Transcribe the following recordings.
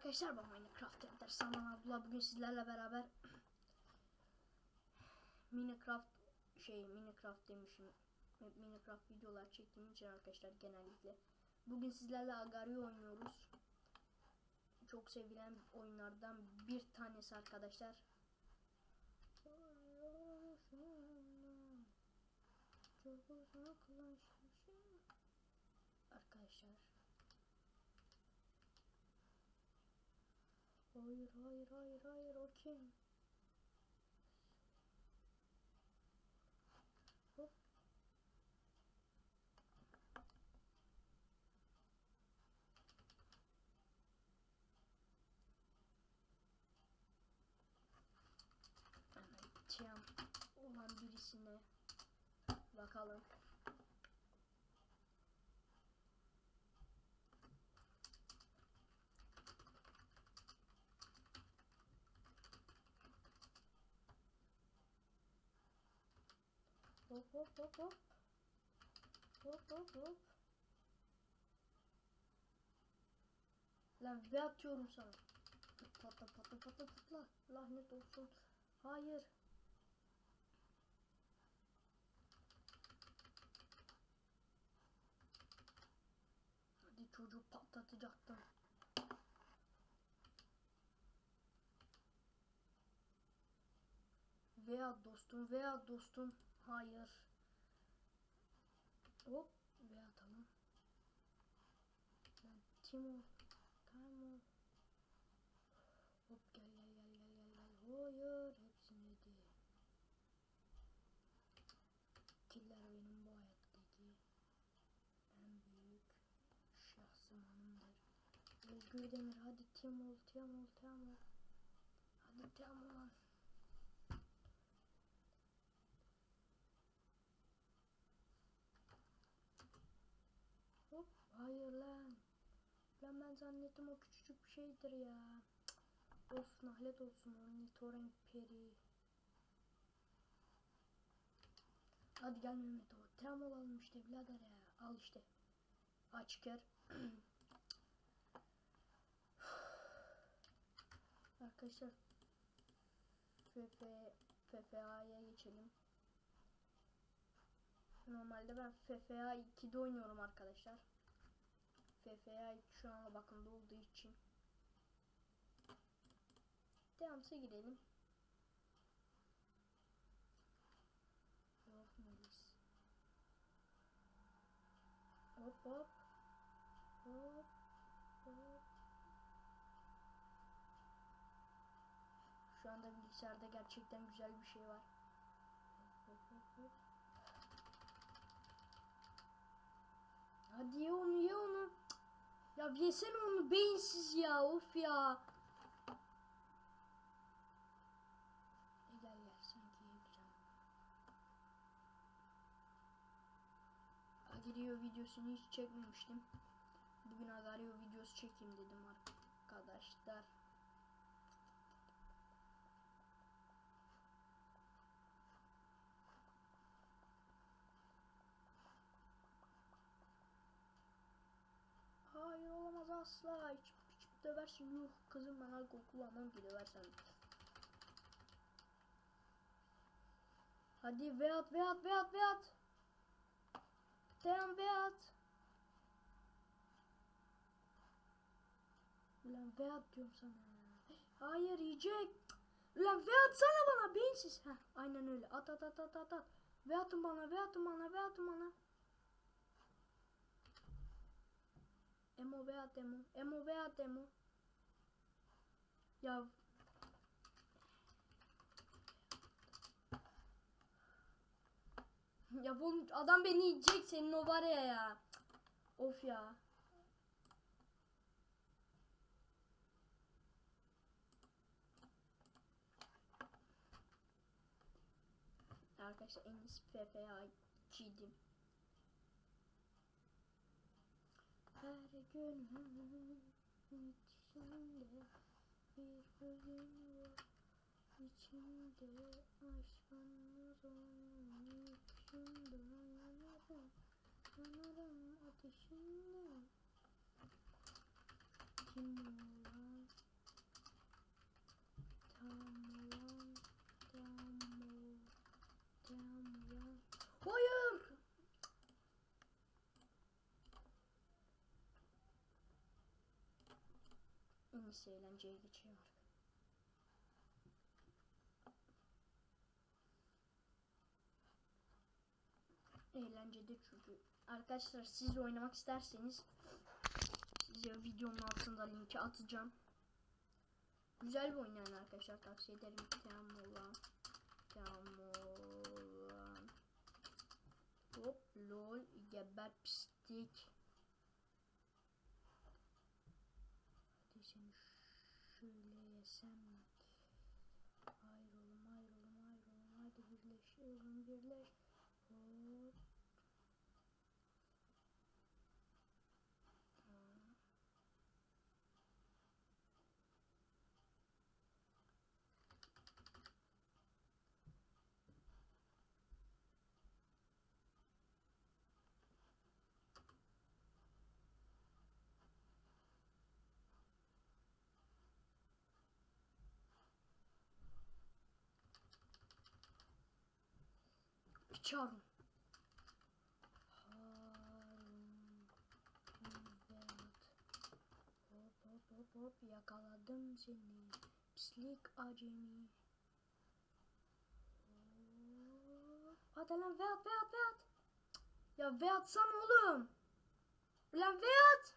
arkadaşlar ben Minecraft Enter Saman Abdullah. Bugün sizlerle beraber Minecraft şey Minecraft demişim. Minecraft videolar çektiğim için arkadaşlar genellikle. Bugün sizlerle Agario oynuyoruz. Çok sevilen oyunlardan bir tanesi arkadaşlar. Arkadaşlar Hayır hayır hayır hayır o kim? Hop. Hemen olan birisine bakalım. Hop hop hop hop. Hop hop hop. Lan ve atıyorum sana. Patla patla patla patla. Lanet olsun. Hayır. Hadi çocuğu patlatacaktım. Veya dostum veya dostum. Hayır. Hop ve atalım. Lan Timur. Tamam. Hop gel gel gel gel gel gel. Hayır hepsini yedi. Killer benim bu hayattaki en büyük şahsımanımdır. Özgür Demir hadi Timur Timur Timur. Hadi Timur. Hop hayır lan. Lan ben zannettim o küçücük bir şeydir ya. Of nahlet olsun ornitorenk peri. Hadi gel Mehmet o. Tem olalım işte birader ya. Al işte. Aç kör. Arkadaşlar FF FFA'ya geçelim. Normalde ben FFA 2'de oynuyorum arkadaşlar. FFA 2 şu an bakımda olduğu için. Devamsa girelim. Hop hop. Hop hop. Şu anda bilgisayarda gerçekten güzel bir şey var. Hadi ye onu ye onu. Ya yesene onu beyinsiz ya of ya. E gel gel. Agario videosunu hiç çekmemiştim. Bugün Agario videosu çekeyim dedim arkadaşlar. Hayır olamaz asla. İçip içip döversin. Yuh kızım ben alkol kullanmam ki döversen. Hadi veat veat veat veat. Devam veat. Ulan veat diyorum sana. Hayır yiyecek. Ulan veat sana bana beyinsiz. Heh, aynen öyle. At at at at at at. Veatın bana veatın bana veatın bana. Emo veya demo. Emo veya demo. Ya Ya bu adam beni yiyecek senin o var ya ya. Of ya. Arkadaşlar en iyisi FFA günün içinde bir bölüm var. İçinde aşkınız onun içinde yanarım. Yanarım ateşinde. Kim olan Neyse eğlenceye geçelim. Eğlencede çünkü. Arkadaşlar siz oynamak isterseniz size videonun altında linki atacağım. Güzel bir oyun yani arkadaşlar tavsiye ederim. Teamolan. Teamolan. Hop lol geber pislik. Hadi seni şöyle yesem. Hayır oğlum hayır oğlum hayır oğlum hadi birleş oğlum Harun. Harun. Evet. Hop hop hop hop yakaladım seni. Pislik acemi. Hop. Hadi lan Veat Veat Veat. Ya Veat san oğlum. Lan Veat.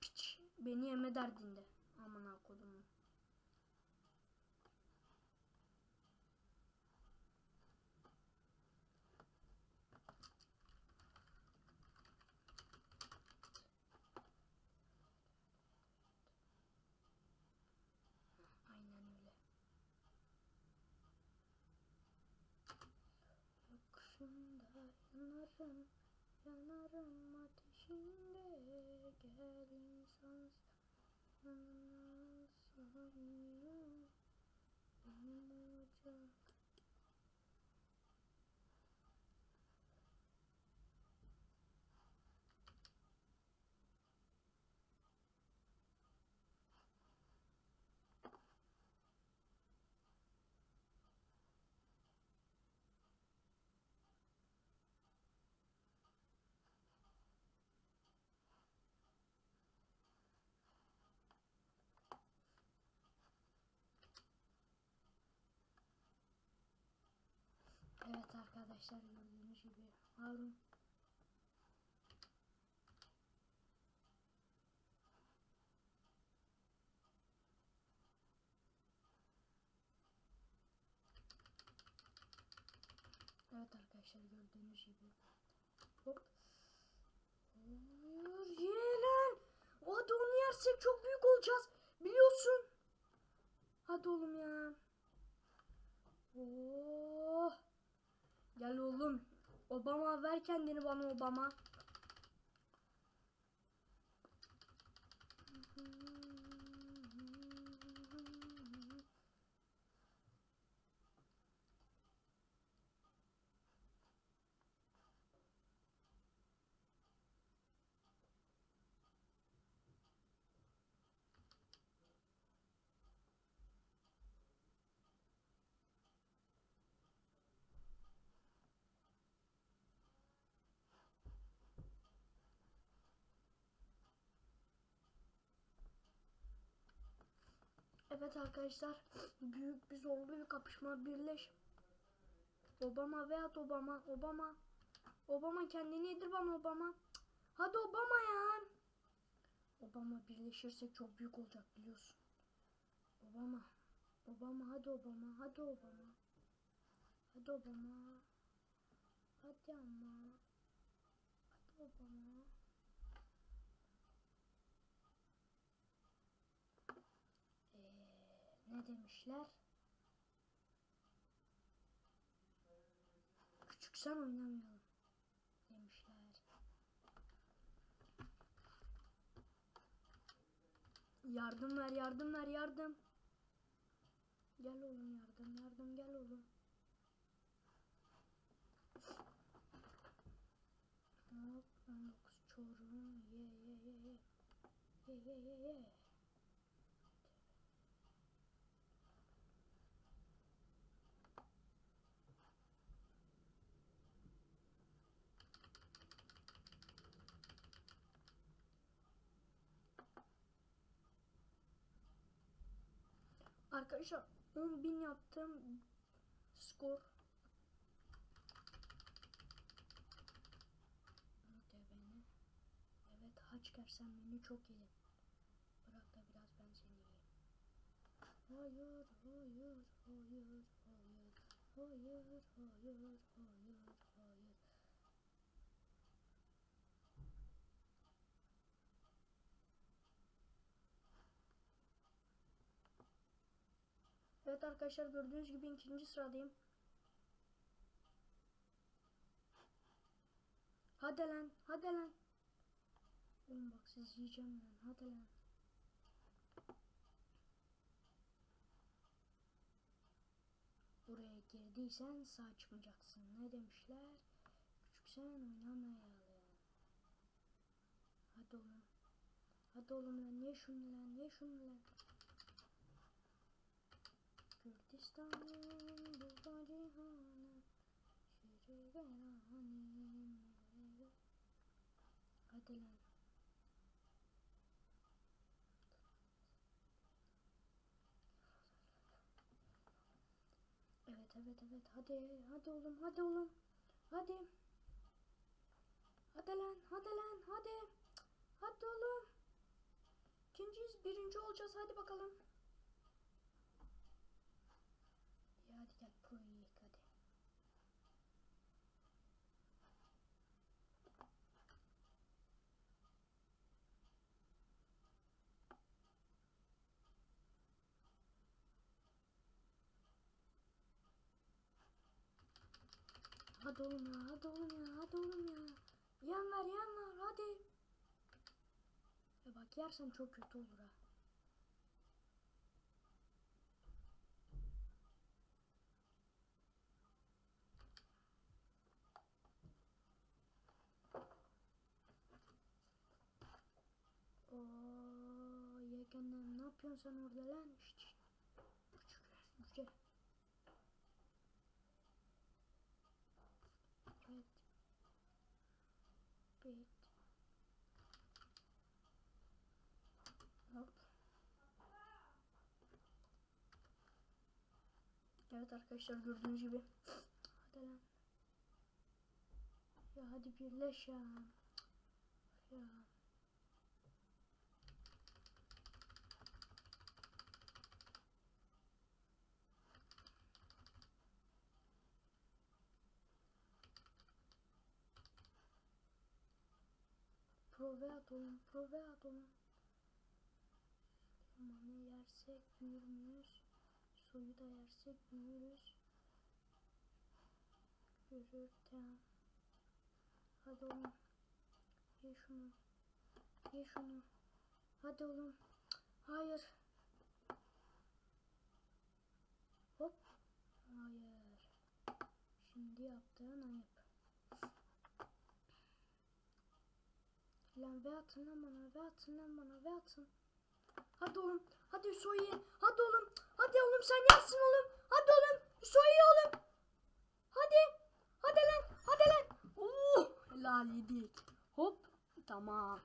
Piç. Beni yeme derdinde. Aman ha. Aynen öyle. Yokuşunda yanarım, yanarım ateşinde gel insan sana benim ocak. Evet arkadaşlar gördüğünüz gibi. Harun. Evet arkadaşlar gördüğünüz gibi. Hop. Hayır ye lan Hadi onu yersek çok büyük olacağız. Biliyorsun. Hadi oğlum ya. Oh Gel oğlum. Obama ver kendini bana Obama. Evet arkadaşlar büyük bir zorlu bir kapışma birleş. Obama veya Obama Obama Obama kendini yedir bana Obama. Hadi Obama ya. Obama birleşirsek çok büyük olacak biliyorsun. Obama. Obama hadi Obama hadi Obama. Hadi Obama. Hadi ama. Hadi Obama. Ne demişler? Küçüksen oynamayalım demişler. Yardım ver, yardım ver, yardım. Gel oğlum yardım, yardım gel oğlum. Hop, 19 çorum, ye ye ye ye. Ye ye ye. Arkadaşlar 10.000 yaptım. Skor. De. Evet haç gersen beni çok iyi. Bırak da biraz ben seni yiyeyim. Hayır, hayır, hayır, hayır. Hayır, hayır, hayır, hayır. Evet arkadaşlar gördüğünüz gibi ikinci sıradayım. Hadi lan, hadi lan. Oğlum bak siz yiyeceğim lan, hadi lan. Buraya girdiysen sağ çıkmayacaksın. Ne demişler? Küçüksen oynamayalım. Hadi oğlum. Hadi oğlum lan, ye şunu lan, ye şunu lan. Kürdistan'ın bu cihanı Şiri veranim Hadi lan Evet evet evet. Hadi hadi oğlum hadi oğlum. Hadi. Hadi lan hadi lan hadi. Hadi oğlum. İkinciyiz birinci olacağız. Hadi bakalım Ya hadi gel pro yiyek hadi. Hadi oğlum ya, hadi oğlum ya, hadi oğlum ya. Yan ver, yan ver, hadi. Ya bak yersem çok kötü olur ha. Oo, yekenler ne yapıyorsun sen orada lan? Şşt, şşt. Güzel. Evet. Evet. Hop. Evet arkadaşlar gördüğünüz gibi. Hadi lan. Ya hadi birleş ya. Ya. Prove at oğlum, prove at oğlum. Limonu yersek büyür? Suyu da yersek büyürüz. Yürür tamam. Hadi oğlum. Ye şunu. Ye şunu. Hadi oğlum. Hayır. Hop. Hayır. Şimdi yaptığın ayıp. Lan ve atın lan bana ve atın lan bana ve atın. Hadi oğlum. Hadi ye. Hadi oğlum. Hadi oğlum sen yersin oğlum. Hadi oğlum. Ye oğlum. Hadi. Hadi lan. Hadi lan. Oo, helal yedik. Hop. Tamam.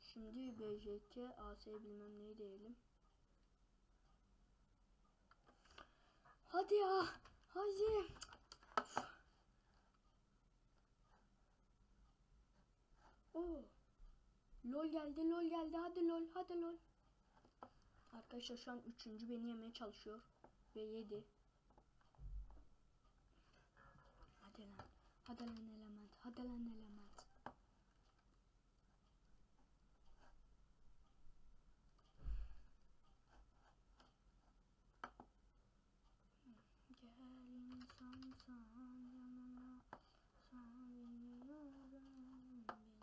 Şimdi BJK, AS bilmem neyi diyelim. Hadi ya. Hadi. Oo. Lol geldi, lol geldi. Hadi lol, hadi lol. Arkadaşlar şu an üçüncü beni yemeye çalışıyor. Ve yedi. Hadi lan. Hadi lan element. Hadi lan element. Gel insan san yanına. Sen biliyorum benim olacak.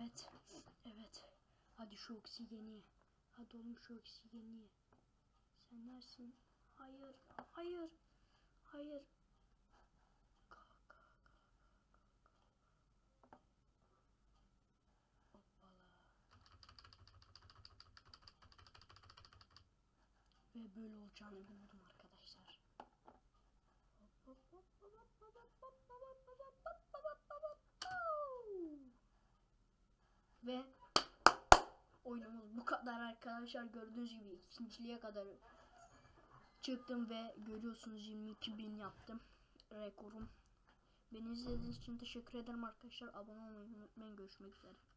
Evet. Evet. Hadi şu oksijeni. Hadi oğlum şu oksijeni. Sen neresin? Hayır. Hayır. Hayır. Ve böyle olacağını bilmiyordum Ve oyunumuz bu kadar arkadaşlar. Gördüğünüz gibi ikinciliğe kadar çıktım ve görüyorsunuz 22 bin yaptım rekorum. Beni izlediğiniz için teşekkür ederim arkadaşlar. Abone olmayı unutmayın. Görüşmek üzere.